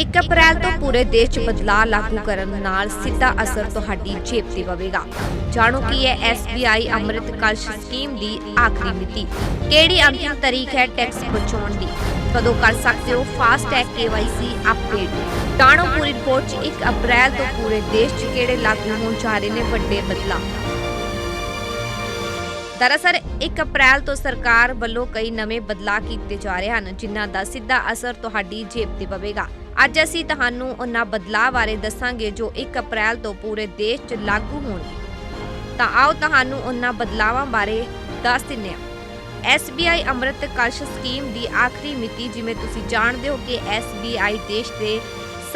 1 ਅਪ੍ਰੈਲ ਤੋਂ ਪੂਰੇ ਦੇਸ਼ 'ਚ ਬਦਲਾਅ ਲਾਗੂ ਕਰਨ ਨਾਲ ਸਿੱਧਾ ਅਸਰ ਤੁਹਾਡੀ ਜੇਬ ਤੇ ਪਵੇਗਾ। ਜਾਣੋ ਕੀ ਹੈ SBI ਅੰਮ੍ਰਿਤ ਕਲਸ਼ ਸਕੀਮ ਦੀ ਆਖਰੀ ਮਿਤੀ। ਕਿਹੜੀ ਅੰਤਿਮ ਤਾਰੀਖ ਹੈ ਟੈਕਸ ਬਚਾਉਣ ਦੀ? ਕਦੋਂ ਕਰ ਸਕਦੇ ਹੋ ਫਾਸਟੈਗ KYC ਅਪਡੇਟ? ਜਾਣੋ ਪੂਰੀ ਰਿਪੋਰਟ 'ਚ 1 ਅਪ੍ਰੈਲ ਤੋਂ ਪੂਰੇ ਦੇਸ਼ 'ਚ ਕਿਹੜੇ ਲਾਗੂ ਹੋਣ ਜਾ ਰਹੇ ਨੇ ਵੱਡੇ ਬਦਲਾਅ। ਦਰਅਸਲ 1 ਅਪ੍ਰੈਲ ਤੋਂ ਸਰਕਾਰ ਵੱਲੋਂ ਕਈ ਨਵੇਂ ਬਦਲਾਅ ਕੀਤੇ ਜਾ ਰਹੇ ਹਨ, ਜਿਨ੍ਹਾਂ ਦਾ ਸਿੱਧਾ ਅਸਰ ਤੁਹਾਡੀ ਜੇਬ ਤੇ ਪਵੇਗਾ। ਅੱਜ ਅਸੀਂ ਤੁਹਾਨੂੰ ਉਹਨਾਂ ਬਦਲਾਅ ਬਾਰੇ ਦੱਸਾਂਗੇ ਜੋ 1 ਅਪ੍ਰੈਲ ਤੋਂ ਪੂਰੇ ਦੇਸ਼ 'ਚ ਲਾਗੂ ਹੋਣਗੇ ਤਾਂ ਆਓ ਤੁਹਾਨੂੰ ਉਹਨਾਂ ਬਦਲਾਵਾਂ ਬਾਰੇ ਦੱਸ ਦਿੰਨੇ ਹਾਂ। SBI ਅੰਮ੍ਰਿਤ ਕਲਸ਼ ਸਕੀਮ ਦੀ ਆਖਰੀ ਮਿਤੀ ਜਿਵੇਂ ਤੁਸੀਂ ਜਾਣਦੇ ਹੋ ਕਿ SBI ਦੇਸ਼ ਦੇ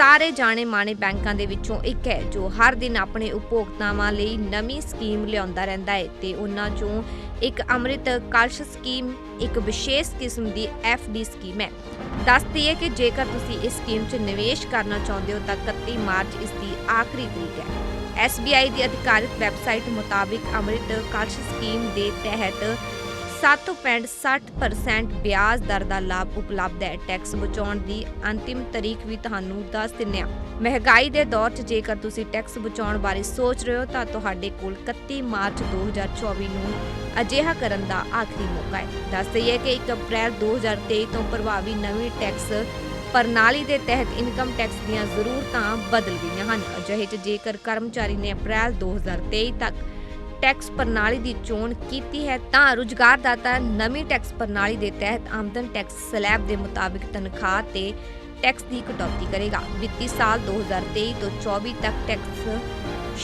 ਸਾਰੇ ਜਾਣੇ ਮਾਣੇ ਬੈਂਕਾਂ ਦੇ ਵਿੱਚੋਂ ਇੱਕ ਹੈ, ਜੋ ਹਰ ਦਿਨ ਆਪਣੇ ਉਪਭੋਗਤਾਵਾਂ ਲਈ ਨਵੀਂ ਸਕੀਮ ਲਿਆਉਂਦਾ ਰਹਿੰਦਾ ਹੈ ਤੇ ਉਹਨਾਂ ਚੋਂ ਇੱਕ ਅੰਮ੍ਰਿਤ ਕਲਸ਼ ਸਕੀਮ, ਇੱਕ ਵਿਸ਼ੇਸ਼ ਕਿਸਮ ਦੀ FD ਸਕੀਮ ਹੈ। ਦੱਸਦੀ ਹੈ ਕਿ ਜੇਕਰ ਤੁਸੀਂ ਇਸ ਸਕੀਮ 'ਚ ਨਿਵੇਸ਼ ਕਰਨਾ ਚਾਹੁੰਦੇ ਹੋ, ਤਾਂ 31 ਮਾਰਚ ਇਸ ਦੀ ਆਖਰੀ ਤਰੀਕ ਹੈ। SBI ਦੀ ਅਧਿਕਾਰਿਤ ਵੈਬਸਾਈਟ ਮੁਤਾਬਿਕ ਅੰਮ੍ਰਿਤ ਕਲਸ਼ ਸਕੀਮ ਦੇ ਤਹਿਤ 7.60% ਵਿਆਜ ਦਰ ਦਾ ਲਾਭ ਉਪਲਬਧ ਹੈ। ਟੈਕਸ ਬਚਾਉਣ ਦੀ ਅੰਤਿਮ ਤਾਰੀਖ ਵੀ ਤੁਹਾਨੂੰ ਦੱਸ ਦਿੰਨੇ ਆ ਮਹਿੰਗਾਈ ਦੇ ਦੌਰ 'ਚ ਜੇਕਰ ਤੁਸੀਂ ਟੈਕਸ ਬਚਾਉਣ ਬਾਰੇ ਸੋਚ ਰਹੇ ਹੋ, ਤਾਂ ਤੁਹਾਡੇ ਕੋਲ 31 ਮਾਰਚ 2024 ਨੂੰ ਅਜਿਹਾ ਕਰਨ ਦਾ ਆਖਰੀ ਮੌਕਾ ਹੈ। ਦੱਸ ਦਈਏ ਕਿ 1 ਅਪ੍ਰੈਲ 2023 ਤੋਂ ਪ੍ਰਭਾਵੀ ਨਵੀਂ ਟੈਕਸ ਪ੍ਰਣਾਲੀ ਦੇ ਤਹਿਤ ਇਨਕਮ ਟੈਕਸ ਦੀਆਂ ਜ਼ਰੂਰਤਾਂ ਬਦਲ ਗਈਆਂ ਹਨ। ਅਜਿਹੇ 'ਚ ਜੇਕਰ ਕਰਮਚਾਰੀ ਨੇ ਅਪ੍ਰੈਲ 2023 ਤੱਕ ਟੈਕਸ ਪ੍ਰਣਾਲੀ ਦੀ ਚੋਣ ਕੀਤੀ ਹੈ, ਤਾਂ ਰੁਜ਼ਗਾਰਦਾਤਾ ਨਵੀਂ ਟੈਕਸ ਪ੍ਰਣਾਲੀ ਦੇ ਤਹਿਤ ਆਮਦਨ ਟੈਕਸ ਸਲੈਬ ਦੇ ਮੁਤਾਬਿਕ ਤਨਖਾਹ ਤੇ ਟੈਕਸ ਦੀ ਕਟੌਤੀ ਕਰੇਗਾ। ਵਿੱਤੀ ਸਾਲ 2023 ਤੋਂ 24 ਤੱਕ ਟੈਕਸ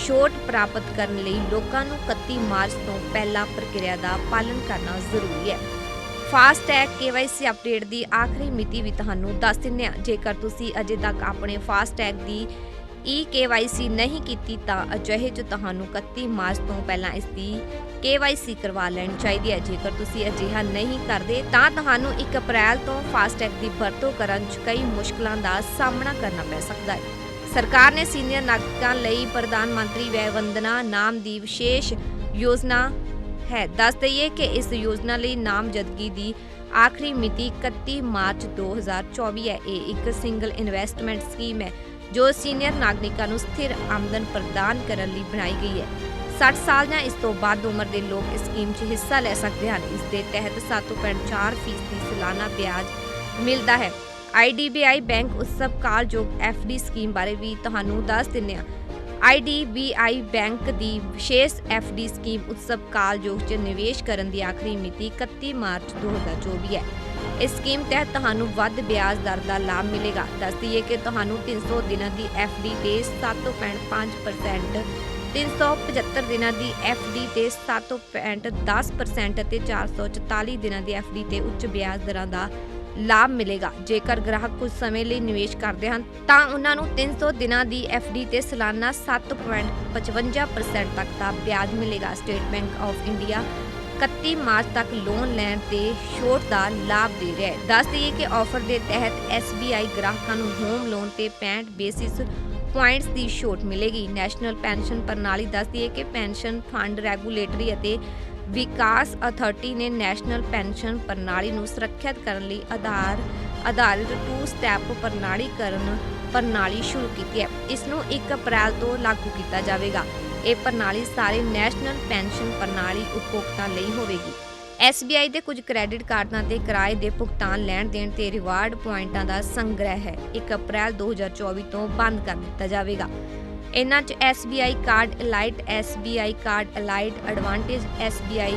ਛੋਟ ਪ੍ਰਾਪਤ ਕਰਨ ਲਈ ਲੋਕਾਂ ਨੂੰ 31 ਮਾਰਚ ਤੋਂ ਪਹਿਲਾਂ ਪ੍ਰਕਿਰਿਆ ਦਾ ਪਾਲਣ ਕਰਨਾ ਜ਼ਰੂਰੀ ਹੈ। ਫਾਸਟੈਗ KYC ਅਪਡੇਟ ਦੀ ਆਖਰੀ ਮਿਤੀ ਵੀ ਤੁਹਾਨੂੰ ਦੱਸ ਦਿੰਨੇ ਆ ਜੇਕਰ ਤੁਸੀਂ ਅਜੇ ਤੱਕ ਆਪਣੇ ਫਾਸਟੈਗ ਦੀ ਈ KYC ਨਹੀਂ ਕੀਤੀ ਤਾਂ ਅਜਿਹੇ 'ਚ ਤੁਹਾਨੂੰ 31 ਮਾਰਚ ਤੋਂ ਪਹਿਲਾਂ ਇਸ ਦੀ KYC ਕਰਵਾ ਲੈਣੀ ਚਾਹੀਦੀ ਹੈ। ਜੇਕਰ ਤੁਸੀਂ ਅਜਿਹਾ ਨਹੀਂ ਕਰਦੇ ਤਾਂ ਤੁਹਾਨੂੰ 1 ਅਪ੍ਰੈਲ ਤੋਂ ਫਾਸਟੈਗ ਦੀ ਵਰਤੋਂ ਕਰਨ 'ਚ ਕਈ ਮੁਸ਼ਕਲਾਂ ਦਾ ਸਾਹਮਣਾ ਕਰਨਾ ਪੈ ਸਕਦਾ ਹੈ। ਸਰਕਾਰ ਨੇ ਸੀਨੀਅਰ ਨਾਗਰਿਕਾਂ ਲਈ ਪ੍ਰਧਾਨ ਮੰਤਰੀ ਵੈ ਵੰਦਨਾ ਨਾਮ ਦੀ ਵਿਸ਼ੇਸ਼ ਯੋਜਨਾ ਹੈ। ਦੱਸ ਦਈਏ ਕਿ ਇਸ ਯੋਜਨਾ ਲਈ ਨਾਮਜ਼ਦਗੀ ਦੀ ਆਖਰੀ ਮਿਤੀ 31 ਮਾਰਚ 2024 ਹੈ। ਇਹ ਇੱਕ ਸਿੰਗਲ ਇਨਵੈਸਟਮੈਂਟ ਸਕੀਮ ਹੈ। ਜੋ ਸੀਨੀਅਰ ਨਾਗਰਿਕਾਂ ਨੂੰ ਸਥਿਰ ਆਮਦਨ ਪ੍ਰਦਾਨ ਕਰਨ ਲਈ ਬਣਾਈ ਗਈ ਹੈ। 60 ਸਾਲ ਜਾਂ ਇਸ ਤੋਂ ਵੱਧ ਉਮਰ ਦੇ ਲੋਕ ਇਸ ਸਕੀਮ 'ਚ ਹਿੱਸਾ ਲੈ ਸਕਦੇ ਹਨ। ਇਸ ਦੇ ਤਹਿਤ 7.4% ਫੀਸਦੀ ਸਾਲਾਨਾ ਵਿਆਜ ਮਿਲਦਾ ਹੈ। IDBI ਬੈਂਕ ਉਤਸਵ ਕਾਲਯੋਗ FD ਸਕੀਮ ਬਾਰੇ ਵੀ ਤੁਹਾਨੂੰ ਦੱਸ ਦਿੰਦੇ ਹਾਂ। IDBI ਬੈਂਕ ਦੀ ਵਿਸ਼ੇਸ਼ FD ਸਕੀਮ ਉਤਸਵ ਕਾਲਯੋਗ 'ਚ ਨਿਵੇਸ਼ ਕਰਨ ਦੀ ਆਖਰੀ ਮਿਤੀ 31 ਮਾਰਚ 2024 ਹੈ। ਇਸ ਸਕੀਮ ਤਹਿਤ ਤੁਹਾਨੂੰ ਵੱਧ ਵਿਆਜ ਦਰ ਦਾ ਲਾਭ ਮਿਲੇਗਾ। ਦੱਸਦੀ ਹੈ ਕਿ ਤੁਹਾਨੂੰ 300 ਦਿਨਾਂ ਦੀ FD ਤੇ 7.5% 375 ਦਿਨਾਂ ਦੀ FD ਤੇ 7.10% ਅਤੇ 444 ਦਿਨਾਂ ਦੀ FD ਤੇ ਉੱਚ ਵਿਆਜ ਦਰਾਂ ਦਾ ਲਾਭ ਮਿਲੇਗਾ। ਜੇਕਰ ਗ੍ਰਾਹਕ ਕੁਝ ਸਮੇਂ ਲਈ ਨਿਵੇਸ਼ ਕਰਦੇ ਹਨ, ਤਾਂ ਉਹਨਾਂ ਨੂੰ 300 ਦਿਨਾਂ ਦੀ FD ਤੇ ਸਾਲਾਨਾ 7.55% ਤੱਕ ਦਾ ਵਿਆਜ ਮਿਲੇਗਾ। State Bank of India 31 March ਤੱਕ ਲੋਨ ਲੈਣ ਤੇ ਛੋਟ ਦਾ ਲਾਭ ਦੇ ਰਿਹਾ ਹੈ। ਦੱਸ ਦਈਏ ਕਿ ਆਫਰ ਦੇ ਤਹਿਤ SBI ਗ੍ਰਾਹਕਾਂ ਨੂੰ ਹੋਮ ਲੋਨ ਤੇ 65 ਬੇਸਿਸ ਪੁਆਇੰਟਸ ਦੀ ਛੋਟ ਮਿਲੇਗੀ। ਨੈਸ਼ਨਲ ਪੈਨਸ਼ਨ ਪ੍ਰਣਾਲੀ ਦੱਸਦੀ ਹੈ ਕਿ ਪੈਨਸ਼ਨ ਫੰਡ ਰੈਗੂਲੇਟਰੀ ਅਤੇ ਵਿਕਾਸ ਅਥਾਰਟੀ ਨੇ ਨੈਸ਼ਨਲ ਪੈਨਸ਼ਨ ਪ੍ਰਣਾਲੀ ਨੂੰ ਸੁਰੱਖਿਅਤ ਕਰਨ ਲਈ ਆਧਾਰ ਆਧਾਰਿਤ ਟੂ ਸਟੈਪ ਪ੍ਰਣਾਲੀ ਕਰਨ ਪ੍ਰਣਾਲੀ ਸ਼ੁਰੂ ਕੀਤੀ ਹੈ। ਇਸ ਨੂੰ 1 ਅਪ੍ਰੈਲ ਤੋਂ ਲਾਗੂ ਕੀਤਾ ਜਾਵੇਗਾ। ਇਹ ਪ੍ਰਣਾਲੀ ਸਾਰੇ ਨੈਸ਼ਨਲ ਪੈਨਸ਼ਨ ਪ੍ਰਣਾਲੀ ਉਪਭੋਗਤਾ ਲਈ ਹੋਵੇਗੀ। SBI ਦੇ ਕੁਝ ਕ੍ਰੈਡਿਟ ਕਾਰਡਾਂ ਤੇ ਕਿਰਾਏ ਦੇ ਭੁਗਤਾਨ ਲੈਣ ਦੇਣ ਤੇ ਰਿਵਾਰਡ ਪੁਆਇੰਟਾਂ ਦਾ ਸੰਗ੍ਰਹਿ ਹੈ। 1 ਅਪ੍ਰੈਲ 2024 ਤੋਂ ਬੰਦ ਕਰ ਦਿੱਤਾ ਜਾਵੇਗਾ। ਇਹਨਾਂ 'ਚ SBI card elite SBI card elite, advantage SBI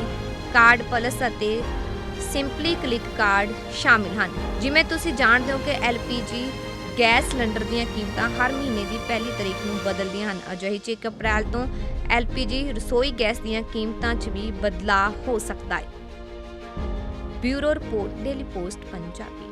card plus ਅਤੇ ਸਿੰਪਲੀ ਕਲਿੱਕ ਕਾਰਡ ਸ਼ਾਮਿਲ ਹਨ। ਜਿਵੇਂ ਤੁਸੀਂ ਜਾਣਦੇ ਹੋ ਕਿ LPG ਗੈਸ ਸਿਲੰਡਰ ਦੀਆਂ ਕੀਮਤਾਂ ਹਰ ਮਹੀਨੇ ਦੀ ਪਹਿਲੀ ਤਰੀਕ ਨੂੰ ਬਦਲਦੀਆਂ ਹਨ। ਅਜਿਹੇ 'ਚ 1 ਅਪ੍ਰੈਲ ਤੋਂ LPG ਰਸੋਈ ਗੈਸ ਦੀਆਂ ਕੀਮਤਾਂ 'ਚ ਵੀ ਬਦਲਾਅ ਹੋ ਸਕਦਾ ਹੈ। Bureau report, daily post, Punjabi.